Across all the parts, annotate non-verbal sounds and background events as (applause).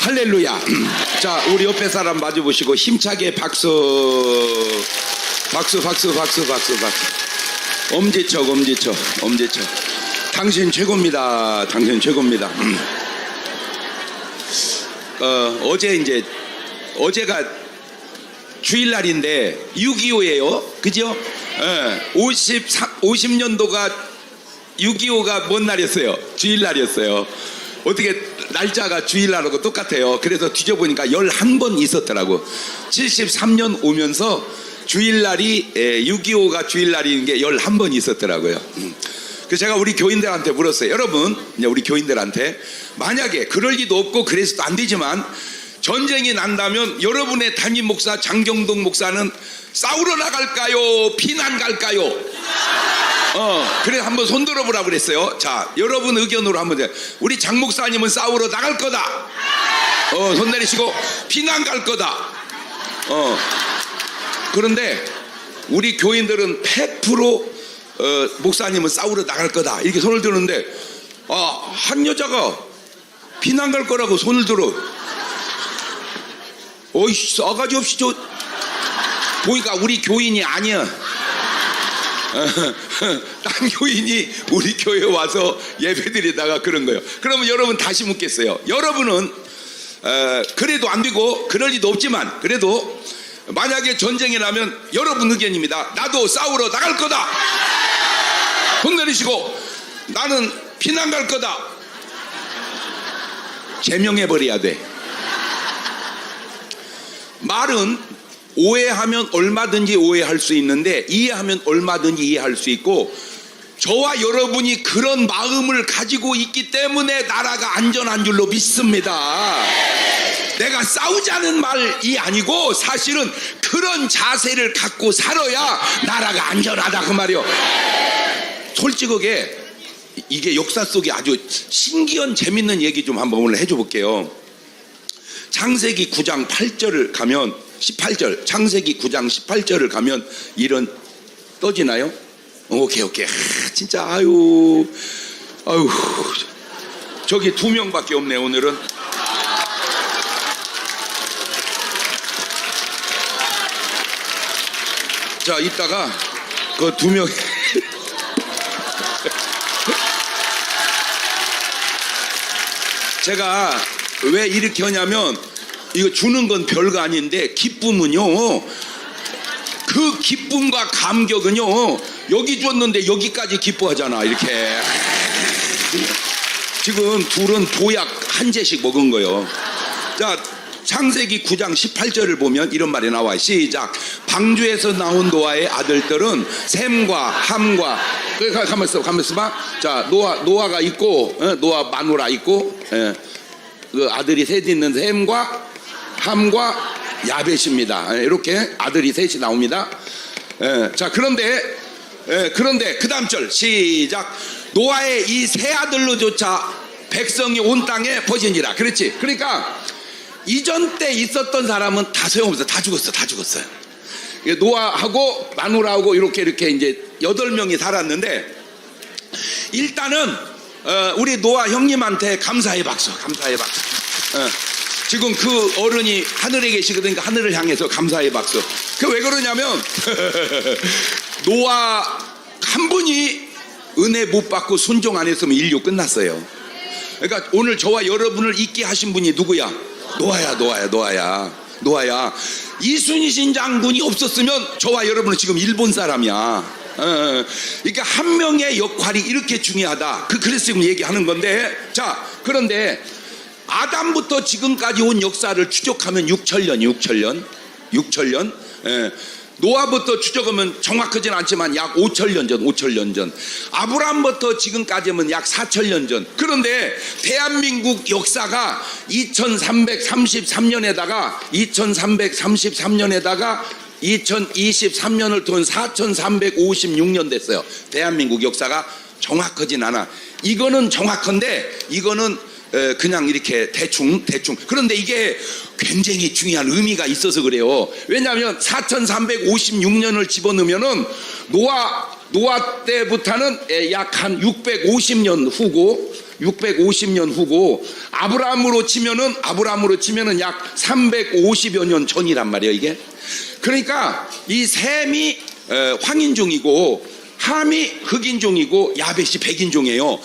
할렐루야. (clears throat) 자, 우리 옆에 사람 마주 보시고 힘차게 박수. 박수, 박수, 박수, 박수, 박수. 엄지척, 엄지척, 엄지척. 당신 최고입니다. 당신 최고입니다. 음. (clears throat) 어, 어제 이제 어제가 주일날인데 6.25예요. 그죠? 예, 53, 50년도가 6.25가 뭔 날이었어요? 주일날이었어요. 어떻게 날짜가 주일날하고 똑같아요. 그래서 뒤져보니까 11번 있었더라고. 73년 오면서 주일날이 6.25가 주일날인 게 11번 있었더라고요. 음. 그래서 제가 우리 교인들한테 물었어요. 여러분, 우리 교인들한테 만약에 그럴 리도 없고 그래서도 안 되지만 전쟁이 난다면 여러분의 담임 목사 장경동 목사는 싸우러 나갈까요? 피난 갈까요? 어, 그래 한번 손 들어 보라 그랬어요. 자, 여러분 의견으로 한번 해. 우리 장 목사님은 싸우러 나갈 거다. 어, 손 내리시고 피난 갈 거다. 어. 그런데 우리 교인들은 100% 어, 목사님은 싸우러 나갈 거다. 이렇게 손을 드는데 아, 한 여자가 피난 갈 거라고 손을 들어. 어이, 싸가지 없이 저 보니까 우리 교인이 아니야. (laughs) 딴 교인이 우리 교회 와서 예배드리다가 그런 거예요. 그러면 여러분 다시 묻겠어요. 여러분은 어, 그래도 안 되고 그럴 리도 없지만 그래도 만약에 전쟁이 나면 여러분 의견입니다. 나도 싸우러 나갈 거다. 손 내리시고 나는 피난 갈 거다. 제명해 버려야 돼. 말은 오해하면 얼마든지 오해할 수 있는데 이해하면 얼마든지 이해할 수 있고 저와 여러분이 그런 마음을 가지고 있기 때문에 나라가 안전한 줄로 믿습니다. 내가 싸우자는 말이 아니고 사실은 그런 자세를 갖고 살아야 나라가 안전하다 그 말이요. 솔직하게 이게 역사 속에 아주 신기한 재밌는 얘기 좀 한번 오늘 해줘 볼게요. 창세기 9장 8절을 가면 18절 창세기 9장 18절을 가면 이런 떠지나요? 오케이 오케이. 아, 진짜 아유. 아유. 저기 두 명밖에 없네 오늘은. 자 이따가 그 두 명. (laughs) 제가 왜 이렇게 하냐면 이거 주는 건 별거 아닌데 기쁨은요 그 기쁨과 감격은요 여기 줬는데 여기까지 기뻐하잖아 이렇게. 지금 둘은 도약 한 재씩 먹은 거예요. 자 창세기 9장 18절을 보면 이런 말이 나와요 시작. 방주에서 나온 노아의 아들들은 샘과 함과 그, 가- 가만 있어 가만 있어 봐자 노아 노아가 있고 어, 노아 마누라 있고 예. 그 아들이 셋 있는 샘과 함과 야벳입니다. 예, 이렇게 아들이 셋이 나옵니다. 예, 자 그런데 예, 그런데 그 다음 절 시작 노아의 이 세 아들로조차 백성이 온 땅에 퍼지니라. 그렇지? 그러니까 이전 때 있었던 사람은 다 소용없어. 다 죽었어. 다 죽었어요. 예, 노아하고 마누라하고 이렇게 이렇게 이제 여덟 명이 살았는데 일단은 어, 우리 노아 형님한테 감사의 박수, 감사의 박수. 어, 지금 그 어른이 하늘에 계시거든요. 하늘을 향해서 감사의 박수. 그 왜 그러냐면 (laughs) 노아 한 분이 은혜 못 받고 순종 안 했으면 인류 끝났어요. 그러니까 오늘 저와 여러분을 있게 하신 분이 누구야? 노아야, 노아야, 노아야, 노아야. 이순신 장군이 없었으면 저와 여러분은 지금 일본 사람이야. 어, 어. 그러니까 한 명의 역할이 이렇게 중요하다. 그 그래서 지금 얘기하는 건데, 자 그런데 아담부터 지금까지 온 역사를 추적하면 6천년, 6천년, 6천년. 예. 노아부터 추적하면 정확하진 않지만 약 5천년 전, 5천년 전. 아브라함부터 지금까지면 약 4천년 전. 그런데 대한민국 역사가 2333년에다가 2333년에다가 2023년을 돈 4356년 됐어요. 대한민국 역사가 정확하진 않아. 이거는 정확한데 이거는 에, 그냥 이렇게 대충 대충 그런데 이게 굉장히 중요한 의미가 있어서 그래요 왜냐하면 4356년을 집어넣으면은 노아 노아 때부터는 약 한 650년 후고 650년 후고 아브라함으로 치면은 아브라함으로 치면은 약 350여 년 전이란 말이에요 이게. 그러니까 이 어, 황인종이고 함이 흑인종이고 야벳이 백인종이에요.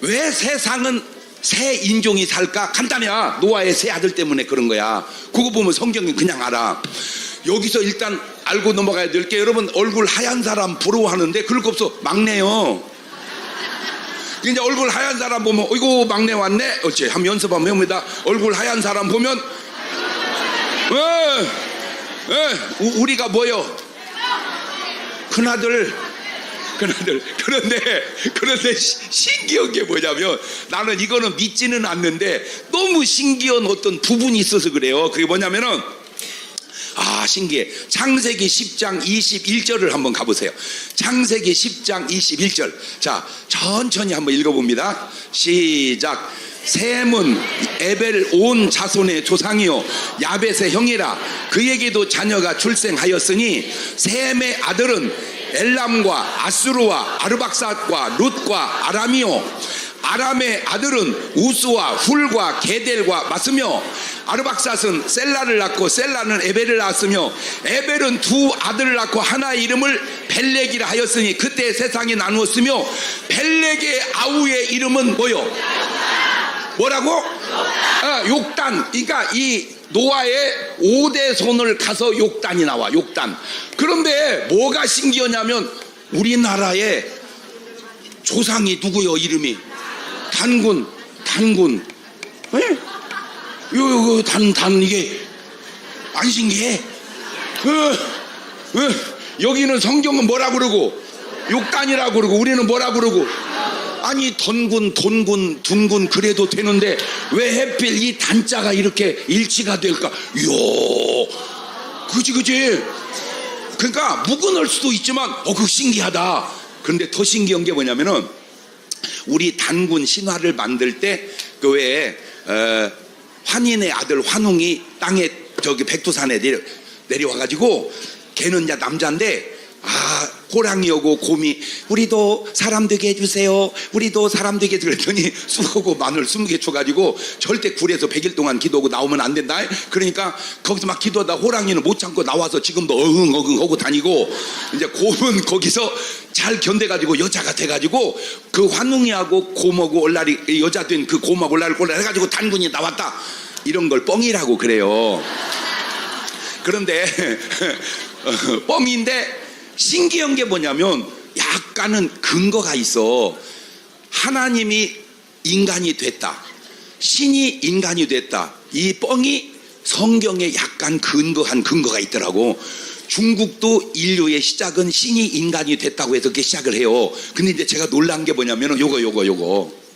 왜 세상은 새 인종이 살까? 간단해야 노아의 세 아들 때문에 그런 거야. 그거 보면 성경이 그냥 알아. 여기서 일단 알고 넘어가야 될 게 여러분 얼굴 하얀 사람 부러워하는데 그럴 거 없어 막내요. 이제 얼굴 하얀 사람 보면 어이구 막내 왔네. 어째 한번 연습 한번 해봅니다. 얼굴 하얀 사람 보면 에, 에, 우- 우리가 뭐요? 큰아들 그런데 그런데 시- 신기한 게 뭐냐면 나는 이거는 믿지는 않는데 너무 신기한 어떤 부분이 있어서 그래요. 그게 뭐냐면은 아 신기해. 창세기 10장 21절을 한번 가보세요. 창세기 10장 21절. 자 천천히 한번 읽어봅니다. 시작. 셈은 에벨 온 자손의 조상이요. 야벳의 형이라. 그에게도 자녀가 출생하였으니 셈의 아들은 엘람과 아수르와 아르박삿과 룻과 아람이요 아람의 아들은 우스와 훌과 게델과 맞으며 아르박삿은 셀라를 낳고 셀라는 에벨을 낳았으며 에벨은 두 아들을 낳고 하나의 이름을 벨렉이라 하였으니 그때 세상이 나누었으며 벨렉의 아우의 이름은 뭐요? 뭐라고? 아, 욕단. 그러니까 이 노아의 5대 손을 가서 욕단이 나와. 욕단. 그런데 뭐가 신기하냐면 우리나라의 조상이 누구요? 이름이 단군. 단군. 예? 요, 요, 요, 단, 단, 이게 안 신기해? 어, 어, 여기는 성경은 뭐라 그러고 욕단이라고 그러고 우리는 뭐라 그러고 아니 던군 돈군 둔군 그래도 되는데 왜 해필 이 단자가 이렇게 일치가 될까? 이야 그지 그지? 그러니까 묵은할 수도 있지만 어 그거 신기하다. 그런데 더 신기한 게 뭐냐면은 우리 단군 신화를 만들 때 그 외에 어, 환인의 아들 환웅이 땅에 저기 백두산에 내려 내려와가지고 걔는 이제 남자인데 아 호랑이하고 곰이 우리도 사람 되게 해주세요. 우리도 사람 되게 그랬더니 쑥하고 마늘 스무 개 쳐가지고 절대 굴에서 100일 동안 기도하고 나오면 안 된다. 그러니까 거기서 막 기도하다 호랑이는 못 참고 나와서 지금도 어흥 어흥 하고 다니고 이제 곰은 거기서 잘 견뎌가지고 여자가 돼가지고 그 환웅이하고 곰하고 올라리 여자 된 그 곰하고 올라리 올라 해가지고 단군이 나왔다. 이런 걸 뻥이라고 그래요. 그런데 (laughs) 어, 뻥인데 신기한 게 뭐냐면 약간은 근거가 있어. 하나님이 인간이 됐다. 신이 인간이 됐다. 이 뻥이 성경에 약간 근거한 근거가 있더라고. 중국도 인류의 시작은 신이 인간이 됐다고 해서 그렇게 시작을 해요. 근데 이제 제가 놀란 게 뭐냐면 요거 요거 요거.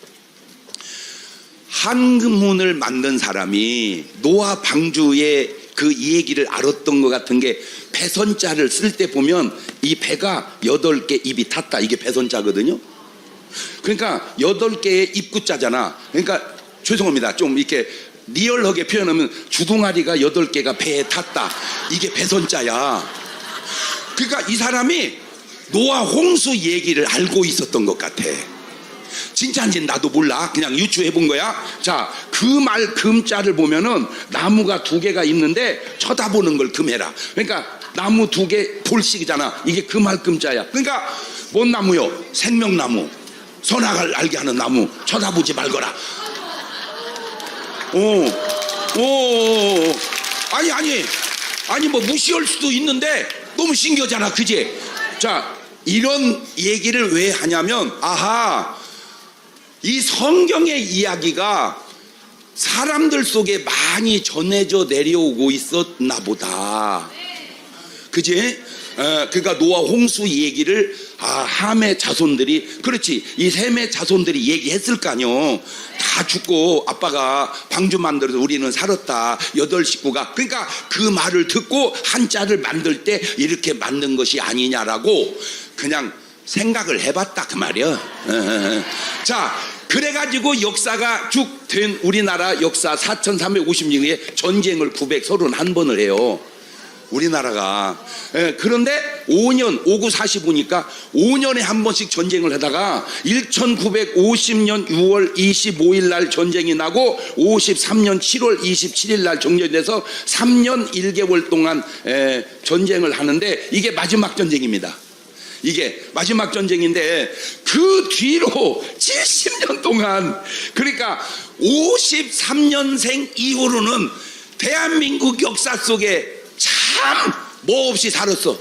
한문을 만든 사람이 노아 방주의 그 얘기를 알았던 것 같은 게 배선자를 쓸 때 보면 이 배가 여덟 개 입이 탔다 이게 배선자거든요. 그러니까 여덟 개의 입구자잖아. 그러니까 죄송합니다. 좀 이렇게 리얼하게 표현하면 주둥아리가 여덟 개가 배에 탔다. 이게 배선자야. 그러니까 이 사람이 노아 홍수 얘기를 알고 있었던 것 같아. 진짜인지 나도 몰라. 그냥 유추해 본 거야. 자, 그 말 금자를 보면은 나무가 두 개가 있는데 쳐다보는 걸 금해라. 그러니까 나무 두개 돌씩이잖아. 이게 그말 금자야. 그러니까 뭔 나무요? 생명나무. 선악을 알게 하는 나무. 쳐다보지 말거라. 오, 오, 아니, 아니, 아니, 뭐 무시할 수도 있는데 너무 신기하잖아. 그지? 자, 이런 얘기를 왜 하냐면, 아하, 이 성경의 이야기가 사람들 속에 많이 전해져 내려오고 있었나 보다. 그지? 어, 그러니까 노아 홍수 얘기를 아, 함의 자손들이 그렇지 이 셈의 자손들이 얘기했을 거 아니요 다 죽고 아빠가 방주 만들어서 우리는 살았다 여덟 식구가 그러니까 그 말을 듣고 한자를 만들 때 이렇게 만든 것이 아니냐라고 그냥 생각을 해봤다 그 말이야 어, 어, 어. 자 그래가지고 역사가 쭉 된 우리나라 역사 4350년에 전쟁을 931번을 해요 우리나라가 예, 그런데 5년 59, 45니까 5년에 한 번씩 전쟁을 하다가 1950년 6월 25일 날 전쟁이 나고 53년 7월 27일 날 종료돼서 3년 1개월 동안 에, 전쟁을 하는데 이게 마지막 전쟁입니다. 이게 마지막 전쟁인데 그 뒤로 70년 동안 그러니까 53년생 이후로는 대한민국 역사 속에 참 뭐 없이 살았어.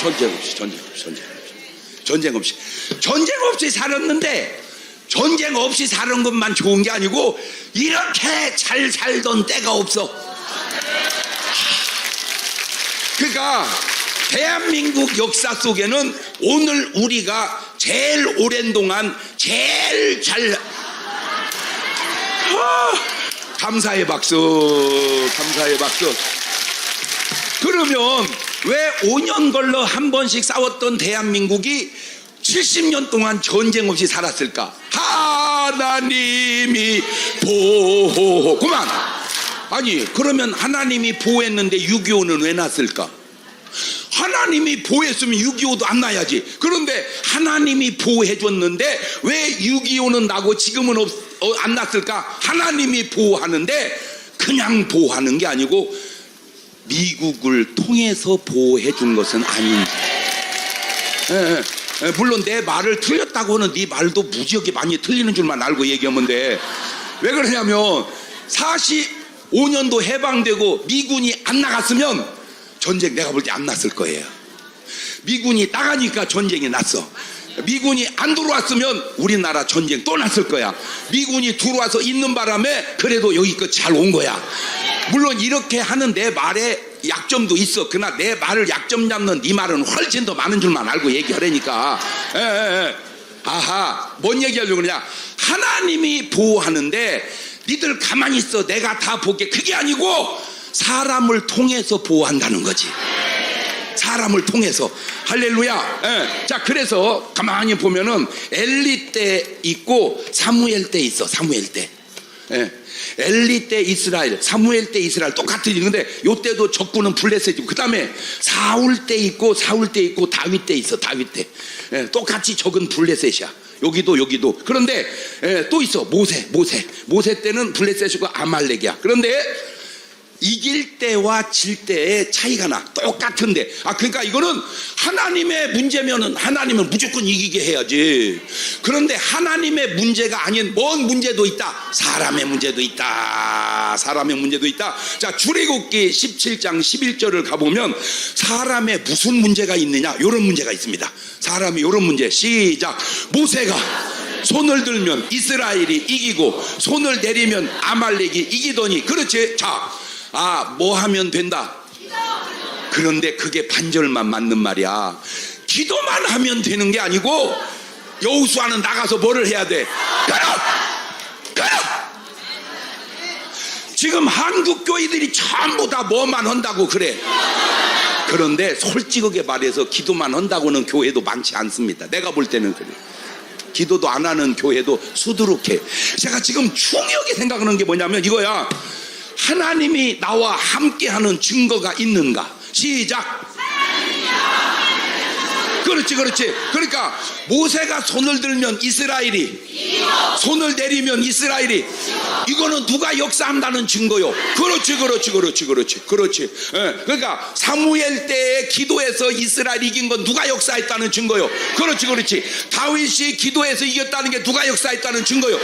전쟁 없이 전쟁 없이 전쟁 없이 전쟁 없이 전쟁 없이 살았는데 전쟁 없이 사는 것만 좋은 게 아니고 이렇게 잘 살던 때가 없어. 그러니까 대한민국 역사 속에는 오늘 우리가 제일 오랜 동안 제일 잘 아, 감사의 박수 감사의 박수 그러면 왜 5년 걸러 한 번씩 싸웠던 대한민국이 70년 동안 전쟁 없이 살았을까? 하나님이 보호. 그만. 아니, 그러면 하나님이 보호했는데 6.25는 왜 났을까? 하나님이 보호했으면 6.25도 안 나야지. 그런데 하나님이 보호해줬는데 왜 6.25는 나고 지금은 없, 어, 안 났을까? 하나님이 보호하는데 그냥 보호하는 게 아니고 미국을 통해서 보호해 준 것은 아닌지. 예, 예. 예, 물론 내 말을 틀렸다고 하는 네 말도 무지하게 많이 틀리는 줄만 알고 얘기하면 돼. 왜 그러냐면 45년도 해방되고 미군이 안 나갔으면 전쟁 내가 볼 때 안 났을 거예요. 미군이 나가니까 전쟁이 났어. 미군이 안 들어왔으면 우리나라 전쟁 또 났을 거야. 미군이 들어와서 있는 바람에 그래도 여기껏 잘 온 거야. 물론 이렇게 하는 내 말에 약점도 있어. 그러나 내 말을 약점 잡는 네 말은 훨씬 더 많은 줄만 알고 얘기하려니까. 예, 예, 예. 아하, 뭔 얘기하려고 그러냐. 하나님이 보호하는데 니들 가만히 있어. 내가 다 볼게. 그게 아니고 사람을 통해서 보호한다는 거지. 사람을 통해서 할렐루야. 예. 자 그래서 가만히 보면은 엘리 때 있고 사무엘 때 있어. 사무엘 때. 예. 엘리 때 이스라엘, 사무엘 때 이스라엘 똑같은 일인데 요때도 적군은 블레셋이고 그다음에 사울 때 있고 사울 때 있고 다윗 때 있어. 다윗 때. 예. 똑같이 적은 블레셋이야. 여기도 여기도 그런데 예, 또 있어 모세 모세 모세 때는 블레셋이고 아말렉이야 그런데 이길 때와 질 때의 차이가 나. 똑같은데. 아 그러니까 이거는 하나님의 문제면은 하나님은 무조건 이기게 해야지. 그런데 하나님의 문제가 아닌 뭔 문제도 있다. 사람의 문제도 있다. 사람의 문제도 있다. 자 출애굽기 17장 11절을 가보면 사람의 무슨 문제가 있느냐? 이런 문제가 있습니다. 사람이 이런 문제. 시작. 모세가 손을 들면 이스라엘이 이기고 손을 내리면 아말렉이 이기더니 그렇지. 자 아, 뭐 하면 된다? 그런데 그게 반절만 맞는 말이야. 기도만 하면 되는 게 아니고 여우수아는 나가서 뭐를 해야 돼? 가라! 가라! 지금 한국 교회들이 전부 다 뭐만 한다고 그래. 그런데 솔직하게 말해서 기도만 한다고는 교회도 많지 않습니다. 내가 볼 때는 그래. 기도도 안 하는 교회도 수두룩해. 제가 지금 중요하게 생각하는 게 뭐냐면 이거야. 하나님이 나와 함께하는 증거가 있는가? 시작. 그렇지, 그렇지. 그러니까 모세가 손을 들면 이스라엘이 손을 내리면 이스라엘이 이거는 누가 역사한다는 증거요. 그렇지, 그렇지, 그렇지, 그렇지, 그렇지. 예, 그러니까 사무엘 때에 기도해서 이스라엘 이긴 건 누가 역사했다는 증거요. 그렇지, 그렇지. 다윗이 기도해서 이겼다는 게 누가 역사했다는 증거요.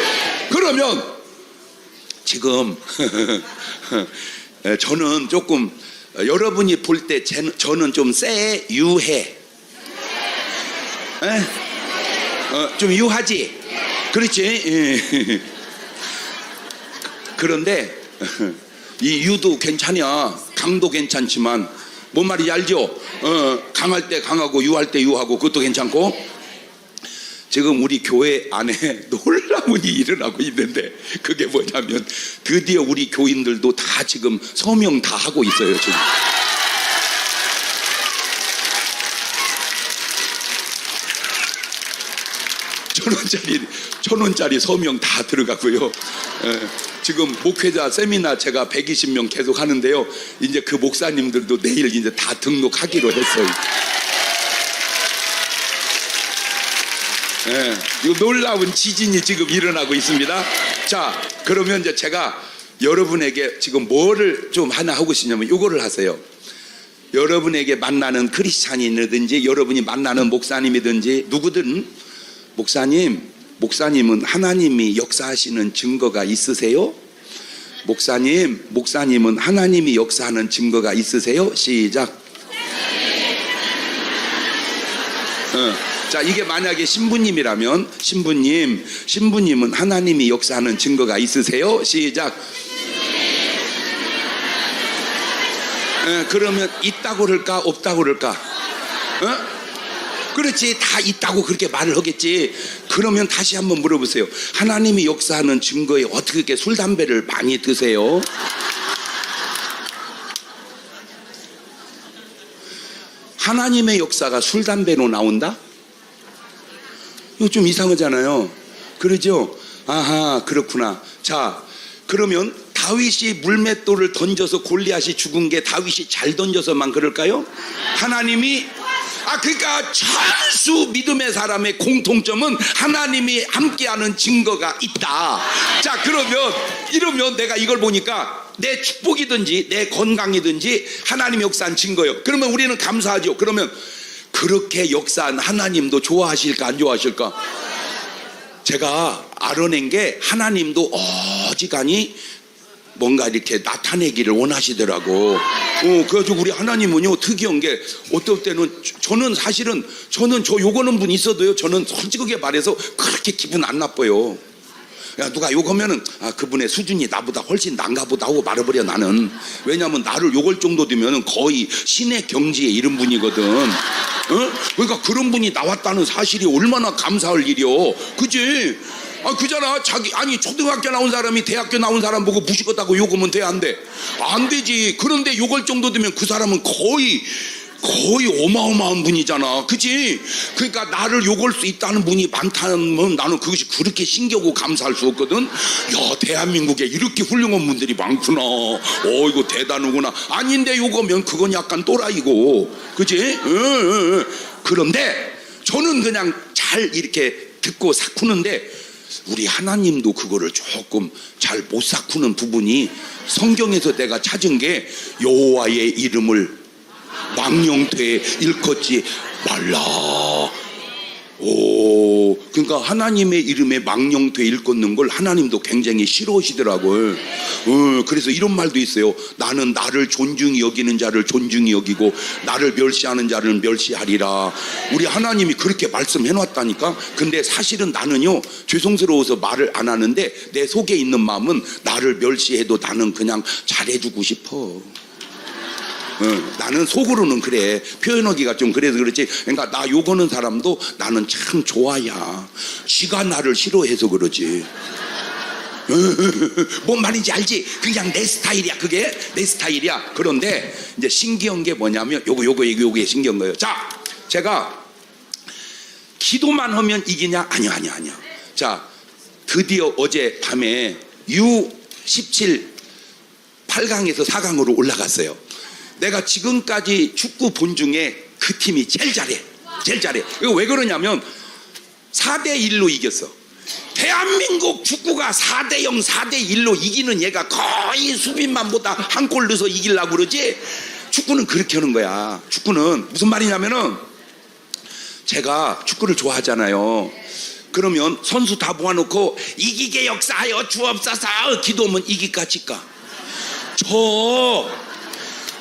그러면 지금. (laughs) 에, 저는 조금 어, 여러분이 볼 때 저는 좀 쎄 유해. 에? 어, 좀 유하지? 그렇지? 예. (laughs) 그런데 이 유도 괜찮냐? 강도 괜찮지만 뭔 말인지 알죠? 어, 강할 때 강하고 유할 때 유하고 그것도 괜찮고 지금 우리 교회 안에 (laughs) 놀라운 일이 일어나고 있는데 그게 뭐냐면 드디어 우리 교인들도 다 지금 서명 다 하고 있어요 지금. (laughs) 천 원짜리 천 원짜리 서명 다 들어가고요. 예, 지금 목회자 세미나 제가 120명 계속 하는데요. 이제 그 목사님들도 내일 이제 다 등록하기로 했어요. 예, 이거 놀라운 지진이 지금 일어나고 있습니다. 자, 그러면 이제 제가 여러분에게 지금 뭐를 좀 하나 하고 싶냐면 이거를 하세요. 여러분에게 만나는 크리스찬이든지 여러분이 만나는 목사님이든지 누구든 목사님, 목사님은 하나님이 역사하시는 증거가 있으세요? 목사님, 목사님은 하나님이 역사하는 증거가 있으세요? 시작. 어, 자, 이게 만약에 신부님이라면 신부님, 신부님은 하나님이 역사하는 증거가 있으세요? 시작. 예, 그러면 있다고 그럴까 없다고 그럴까? 어? 그렇지 다 있다고 그렇게 말을 하겠지. 그러면 다시 한번 물어보세요. 하나님이 역사하는 증거에 어떻게 이렇게 술 담배를 많이 드세요? 하나님의 역사가 술 담배로 나온다? 이거 좀 이상하잖아요. 그러죠? 아하, 그렇구나. 자, 그러면 다윗이 물맷돌을 던져서 골리앗이 죽은 게 다윗이 잘 던져서만 그럴까요? 하나님이 아 그러니까 천수 믿음의 사람의 공통점은 하나님이 함께하는 증거가 있다. 자 그러면 이러면 내가 이걸 보니까 내 축복이든지 내 건강이든지 하나님 역사한 증거요. 그러면 우리는 감사하죠. 그러면 그렇게 역사한 하나님도 좋아하실까 안 좋아하실까? 제가 알아낸 게 하나님도 어지간히 뭔가 이렇게 나타내기를 원하시더라고. 어, 그래가지고 우리 하나님은요, 특이한 게 어떨 때는 저- 저는 사실은 저는 저 요거는 분 있어도요, 저는 솔직하게 말해서 그렇게 기분 안 나빠요. 야, 누가 욕하면은, 아, 그분의 수준이 나보다 훨씬 난가 보다 하고 말해버려, 나는. 왜냐면 나를 욕할 정도 되면은 거의 신의 경지에 이른 분이거든. 어? 그러니까 그런 분이 나왔다는 사실이 얼마나 감사할 일이요. 그지? 아, 그잖아. 자기, 아니, 초등학교 나온 사람이 대학교 나온 사람 보고 무식하다고 욕하면 돼, 안 돼? 안 되지. 그런데 욕할 정도 되면 그 사람은 거의, 거의 어마어마한 분이잖아. 그지? 그러니까 나를 욕할 수 있다는 분이 많다면 나는 그것이 그렇게 신기하고 감사할 수 없거든. 야, 대한민국에 이렇게 훌륭한 분들이 많구나. 어, 이거 대단하구나. 아닌데 욕하면 그건 약간 또라이고. 그지? 응, 응, 응. 그런데 저는 그냥 잘 이렇게 듣고 사쿠는데 우리 하나님도 그거를 조금 잘 못 사쿠는 부분이 성경에서 내가 찾은 게 여호와의 이름을 망령되이 일컫지 말라. 오, 그러니까 하나님의 이름에 망령되이 일컫는 걸 하나님도 굉장히 싫어하시더라고요. 어, 그래서 이런 말도 있어요. 나는 나를 존중히 여기는 자를 존중히 여기고 나를 멸시하는 자를 멸시하리라. 우리 하나님이 그렇게 말씀해 놨다니까. 근데 사실은 나는요, 죄송스러워서 말을 안 하는데 내 속에 있는 마음은 나를 멸시해도 나는 그냥 잘해주고 싶어. 어, 나는 속으로는 그래. 표현하기가 좀 그래서 그렇지. 그러니까 나 욕하는 사람도 나는 참 좋아야. 지가 나를 싫어해서 그러지. (laughs) 뭔 말인지 알지? 그냥 내 스타일이야 그게. 내 스타일이야. 그런데 이제 신기한 게 뭐냐면 요거 요거 요거 요게 신기한 거예요. 자 제가 기도만 하면 이기냐? 아니야 아니야 아니야 자 드디어 어제 밤에 U17 8강에서 4강으로 올라갔어요. 내가 지금까지 축구 본 중에 그 팀이 제일 잘해. 제일 잘해. 이거 왜 그러냐면 4대 1로 이겼어. 대한민국 축구가 4대 0, 4대 1로 이기는 얘가 거의 수빈만보다 한 골 넣어서 이기려고 그러지. 축구는 그렇게 하는 거야. 축구는 무슨 말이냐면은 제가 축구를 좋아하잖아요. 그러면 선수 다 모아놓고 이기게 역사하여 주옵소서 기도하면 이기까 질까? 저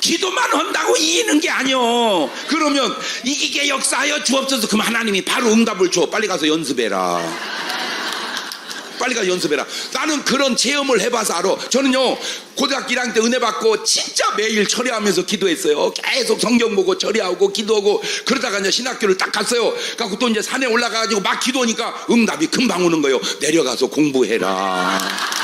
기도만 한다고 이기는 게 아니요. 그러면 이기게 역사하여 주옵소서 그럼 하나님이 바로 응답을 줘. 빨리 가서 연습해라. 빨리 가서 연습해라. 나는 그런 체험을 해봐서 알아. 저는요 고등학교 1학년 때 은혜 받고 진짜 매일 철야하면서 기도했어요. 계속 성경 보고 철야하고 기도하고 그러다가 이제 신학교를 딱 갔어요. 갖고 또 이제 산에 올라가가지고 막 기도하니까 응답이 금방 오는 거예요. 내려가서 공부해라.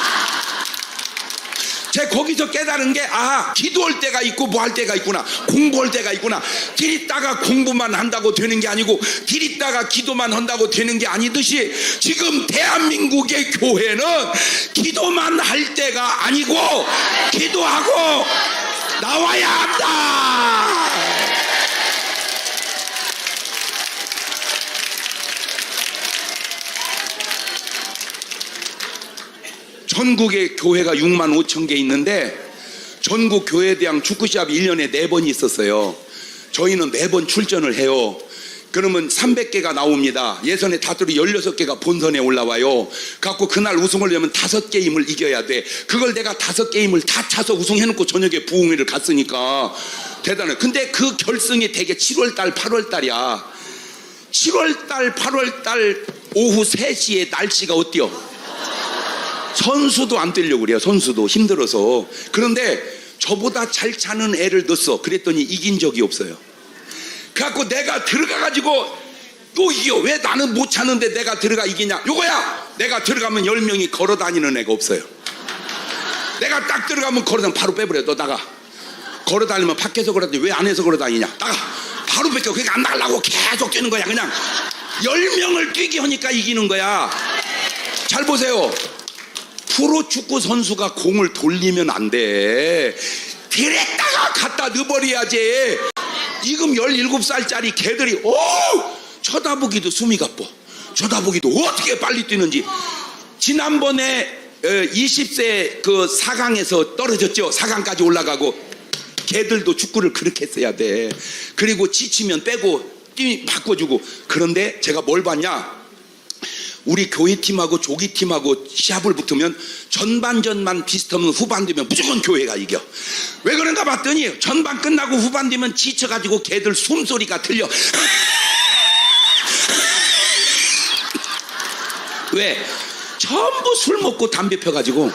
제 거기서 깨달은 게, 아, 기도할 때가 있고 뭐 할 때가 있구나. 공부할 때가 있구나. 길 있다가 공부만 한다고 되는 게 아니고, 길 있다가 기도만 한다고 되는 게 아니듯이, 지금 대한민국의 교회는 기도만 할 때가 아니고, 기도하고 나와야 한다. 전국에 교회가 6만 5천 개 있는데 전국 교회 대항 축구 시합이 1년에 4번이 있었어요. 저희는 매번 출전을 해요. 그러면 300개가 나옵니다. 예선에 다들이 16개가 본선에 올라와요. 갖고 그날 우승을 하려면 5게임을 이겨야 돼. 그걸 내가 5게임을 다 차서 우승해놓고 저녁에 부흥회를 갔으니까 대단해. 근데 그 결승이 되게 7월달, 8월달이야. 7월달, 8월달 오후 3시에 날씨가 어때요? 선수도 안 뛰려고 그래요. 선수도 힘들어서. 그런데 저보다 잘 차는 애를 넣었어. 그랬더니 이긴 적이 없어요. 그래갖고 내가 들어가가지고 또 이겨. 왜 나는 못 차는데 내가 들어가 이기냐? 요거야! 내가 들어가면 10명이 걸어 다니는 애가 없어요. 내가 딱 들어가면 걸어 다니면 바로 빼버려. 너 나가. 걸어 다니면 밖에서 걸어 다니 왜 안에서 걸어 다니냐? 나가. 바로 뺏겨. 그러니까 안 나가려고 계속 뛰는 거야. 그냥 10명을 뛰게 하니까 이기는 거야. 잘 보세요. 프로 축구 선수가 공을 돌리면 안 돼. 디렉다가 갖다 넣어버려야지. 지금 17살짜리 개들이, 오! 쳐다보기도 숨이 가빠. 쳐다보기도 어떻게 빨리 뛰는지. 지난번에 20세 그 4강에서 떨어졌죠. 4강까지 올라가고. 개들도 축구를 그렇게 했어야 돼. 그리고 지치면 빼고, 뛰, 바꿔주고. 그런데 제가 뭘 봤냐? 우리 교회팀하고 조기팀하고 시합을 붙으면 전반전만 비슷하면 후반 되면 무조건 교회가 이겨. 왜 그런가 봤더니 전반 끝나고 후반 되면 지쳐가지고 걔들 숨소리가 들려. (laughs) 왜? 전부 술 먹고 담배 펴가지고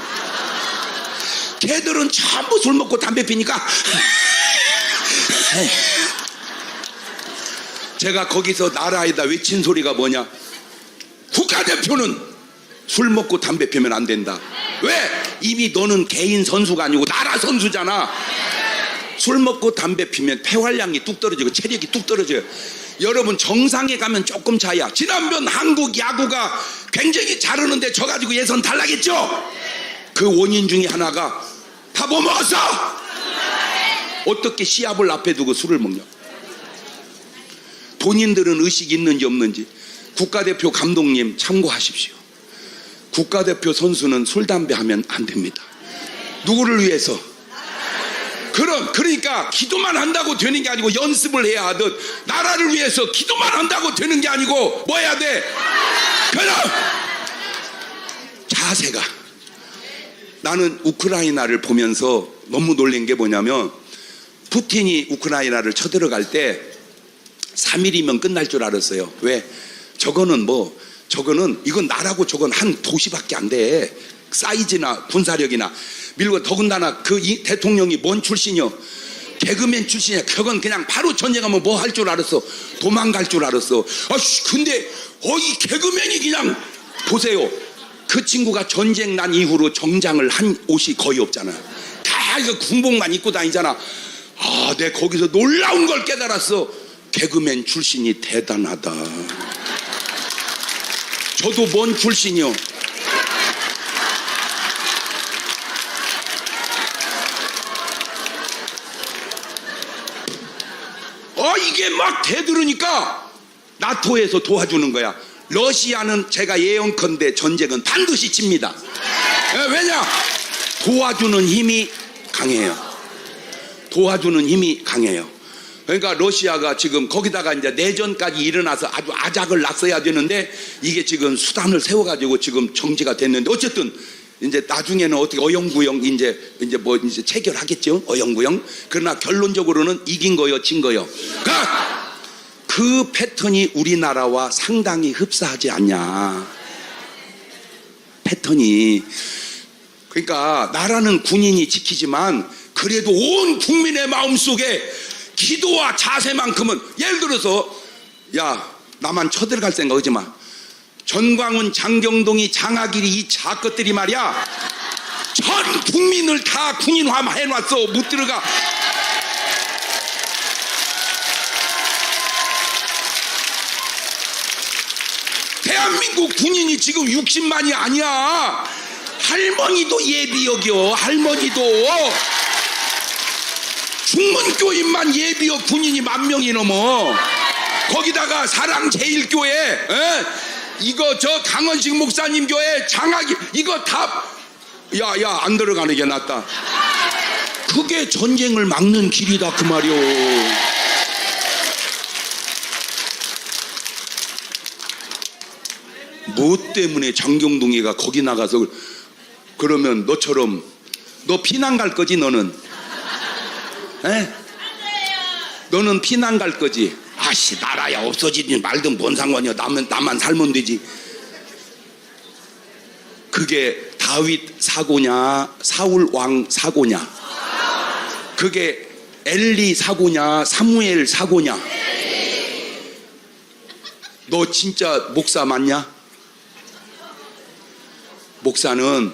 걔들은 전부 술 먹고 담배 피니까 (laughs) 제가 거기서 나라에다 외친 소리가 뭐냐? 국가대표는 술 먹고 담배 피면 안 된다. 왜? 이미 너는 개인 선수가 아니고 나라 선수잖아. 술 먹고 담배 피면 폐활량이 뚝 떨어지고 체력이 뚝 떨어져요. 여러분 정상에 가면 조금 차야. 지난번 한국 야구가 굉장히 잘하는데 저 가지고 예선 탈락했죠. 그 원인 중에 하나가 다 뭐 먹었어? 어떻게 시합을 앞에 두고 술을 먹냐? 본인들은 의식이 있는지 없는지 국가대표 감독님 참고하십시오. 국가대표 선수는 술 담배 하면 안 됩니다. 누구를 위해서? 그럼 그러니까 기도만 한다고 되는 게 아니고 연습을 해야 하듯 나라를 위해서 기도만 한다고 되는 게 아니고 뭐 해야 돼? 그럼 자세가 나는 우크라이나를 보면서 너무 놀란 게 뭐냐면 푸틴이 우크라이나를 쳐들어갈 때 3일이면 끝날 줄 알았어요. 왜? 저거는 뭐 저거는 이건 나라고 저건 한 도시밖에 안 돼. 사이즈나 군사력이나 밀고 더군다나 그 이- 대통령이 뭔 출신이요? 개그맨 출신이야. 그건 그냥 바로 전쟁하면 뭐 할 줄 알았어? 도망갈 줄 알았어. 아씨, 근데 어이 개그맨이 그냥 보세요. 그 친구가 전쟁 난 이후로 정장을 한 옷이 거의 없잖아. 다 이거 군복만 입고 다니잖아. 아, 내 거기서 놀라운 걸 깨달았어. 개그맨 출신이 대단하다. 저도 뭔 출신이요? 어, 이게 막 대들으니까 나토에서 도와주는 거야. 러시아는 제가 예언컨대 전쟁은 반드시 칩니다. 예, 왜냐? 도와주는 힘이 강해요. 도와주는 힘이 강해요. 그러니까 러시아가 지금 거기다가 이제 내전까지 일어나서 아주 아작을 났어야 되는데 이게 지금 수단을 세워가지고 지금 정지가 됐는데 어쨌든 이제 나중에는 어떻게 어영부영 이제 이제 뭐 이제 체결하겠죠? 어영부영? 그러나 결론적으로는 이긴 거요 진 거요. 그 패턴이 우리나라와 상당히 흡사하지 않냐. 패턴이. 그러니까 나라는 군인이 지키지만 그래도 온 국민의 마음속에 기도와 자세만큼은 예를 들어서 야 나만 쳐들어갈 생각 하지 마 전광훈 장경동이 장하길이 이 자것들이 말이야. 전 국민을 다 군인화 해놨어. 못 들어가. 대한민국 군인이 지금 60만이 아니야. 할머니도 예비 여겨 할머니도 중문교인만 예비여 군인이 만 명이 넘어. 거기다가 사랑제일교회 에? 이거 저 강원식 목사님 교회 장학이 이거 다 야 야 안 들어가는 게 낫다. 그게 전쟁을 막는 길이다 그 말이오. 뭐 때문에 장경동이가 거기 나가서 그러면 너처럼 너 피난 갈 거지 너는 에? 너는 피난 갈 거지 아씨 나라야 없어지든 말든 뭔 상관이야 나만, 나만 살면 되지 그게 다윗 사고냐 사울 왕 사고냐 그게 엘리 사고냐 사무엘 사고냐 너 진짜 목사 맞냐? 목사는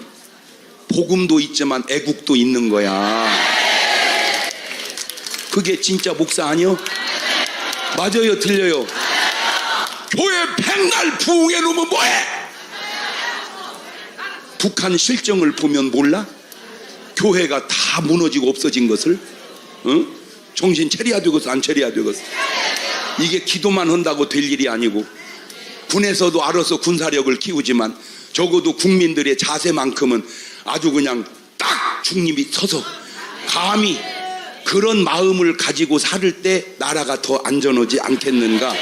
복음도 있지만 애국도 있는 거야. 그게 진짜 목사 아니요? 맞아요, 틀려요. 교회 백날 부흥해 놓으면 뭐해? 북한 실정을 보면 몰라? 교회가 다 무너지고 없어진 것을, 응? 정신 차려야 되겠어, 안 차려야 되겠어? 이게 기도만 한다고 될 일이 아니고, 군에서도 알아서 군사력을 키우지만 적어도 국민들의 자세만큼은 아주 그냥 딱 중립이 서서 감히 그런 마음을 가지고 살을 때 나라가 더 안전하지 않겠는가.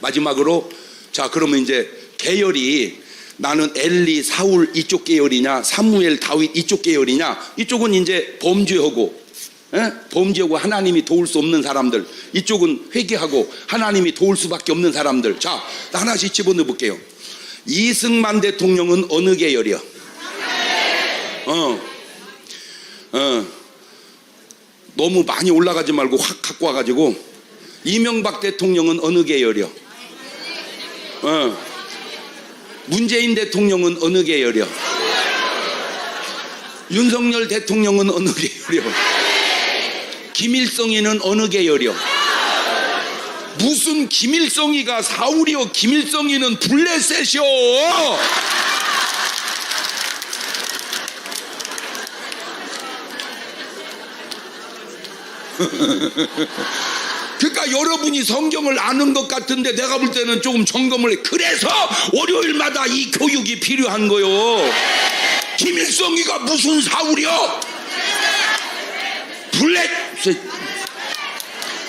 마지막으로 자 그러면 이제 계열이 나는 엘리 사울 이쪽 계열이냐 사무엘 다윗 이쪽 계열이냐 이쪽은 이제 범죄하고 예? 범죄하고 하나님이 도울 수 없는 사람들 이쪽은 회개하고 하나님이 도울 수밖에 없는 사람들 자 하나씩 집어넣어 볼게요 이승만 대통령은 어느 계열이야? 어, 어, 너무 많이 올라가지 말고 확 갖고 와가지고 이명박 대통령은 어느 계열이야? 어, 문재인 대통령은 어느 계열이야? 윤석열 대통령은 어느 계열이야? 김일성이는 어느 계열이요? 무슨 김일성이가 사울이요? 김일성이는 블레셋이요? (laughs) 그러니까 여러분이 성경을 아는 것 같은데 내가 볼 때는 조금 점검을 해. 그래서 월요일마다 이 교육이 필요한 거요. 김일성이가 무슨 사울이요? 블랙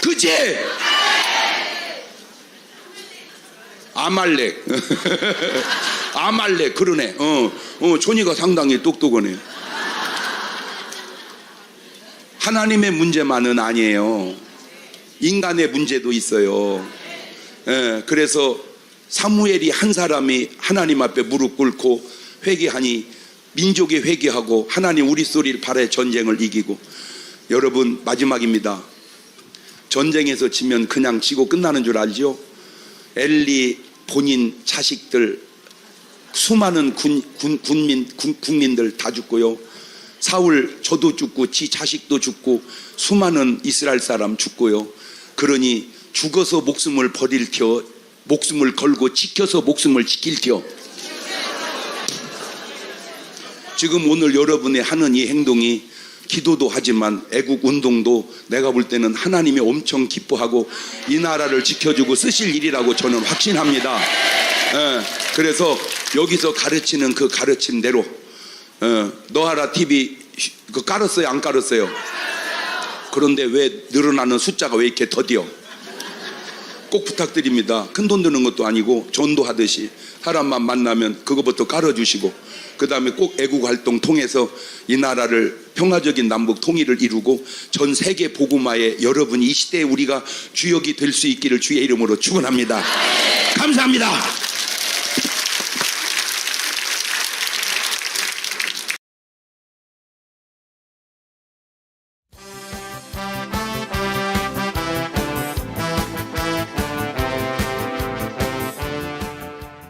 그지 아말렉 (laughs) 아말렉 그러네 어, 어 존이가 상당히 똑똑하네 하나님의 문제만은 아니에요 인간의 문제도 있어요 예, 그래서 사무엘이 한 사람이 하나님 앞에 무릎 꿇고 회개하니 민족이 회개하고 하나님 우리 소리를 발해 전쟁을 이기고 여러분 마지막입니다. 전쟁에서 지면 그냥 지고 끝나는 줄 알죠? 엘리 본인 자식들 수많은 군, 군, 군민, 군, 국민들 다 죽고요. 사울 저도 죽고 지 자식도 죽고 수많은 이스라엘 사람 죽고요. 그러니 죽어서 목숨을 버릴 겨 목숨을 걸고 지켜서 목숨을 지킬 겨 지금 오늘 여러분의 하는 이 행동이 기도도 하지만 애국 운동도 내가 볼 때는 하나님이 엄청 기뻐하고 이 나라를 지켜주고 쓰실 일이라고 저는 확신합니다. 예, 그래서 여기서 가르치는 그 가르침대로 예, 너하라 TV 그 깔았어요 안 깔았어요? 그런데 왜 늘어나는 숫자가 왜 이렇게 더디어? 꼭 부탁드립니다. 큰 돈 드는 것도 아니고 전도하듯이 사람만 만나면 그거부터 깔아주시고 그 다음에 꼭 애국 활동 통해서 이 나라를 평화적인 남북 통일을 이루고 전 세계 복음화에 여러분이 이 시대에 우리가 주역이 될 수 있기를 주의 이름으로 축원합니다. 감사합니다.